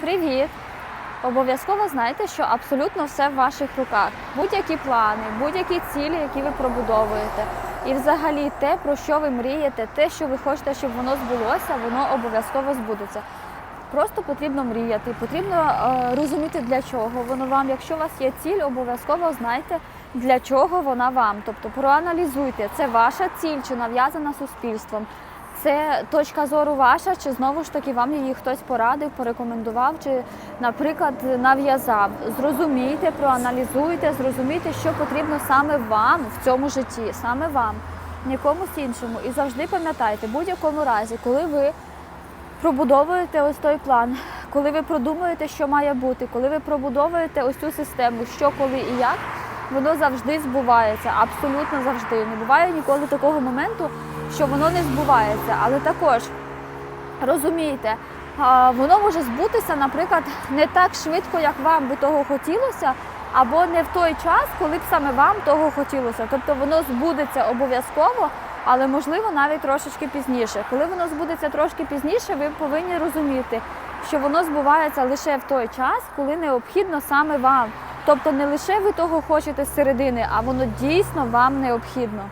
Привіт! Обов'язково знайте, що абсолютно все в ваших руках. Будь-які плани, будь-які цілі, які ви пробудовуєте. І взагалі те, про що ви мрієте, те, що ви хочете, щоб воно збулося, воно обов'язково збудеться. Просто потрібно мріяти, потрібно е, розуміти, для чого воно вам. Якщо у вас є ціль, обов'язково знайте, для чого вона вам. Тобто проаналізуйте, це ваша ціль чи нав'язана суспільством. Це точка зору ваша, чи знову ж таки вам її хтось порадив, порекомендував, чи, наприклад, нав'язав. Зрозумійте, проаналізуйте, зрозумійте, що потрібно саме вам в цьому житті, саме вам, нікомусь іншому. І завжди пам'ятайте, в будь-якому разі, коли ви пробудовуєте ось той план, коли ви продумуєте, що має бути, коли ви пробудовуєте ось цю систему, що, коли і як, воно завжди збувається, абсолютно завжди. Не буває ніколи такого моменту, що воно не збувається. Але також розумійте, воно може збутися, наприклад, не так швидко, як вам би того хотілося, або не в той час, коли б саме вам того хотілося. Тобто воно збудеться обов'язково, але можливо навіть трошечки пізніше. Коли воно збудеться трошки пізніше, ви повинні розуміти, що воно збувається лише в той час, коли необхідно саме вам. Тобто не лише ви того хочете з середини, а воно дійсно вам необхідно.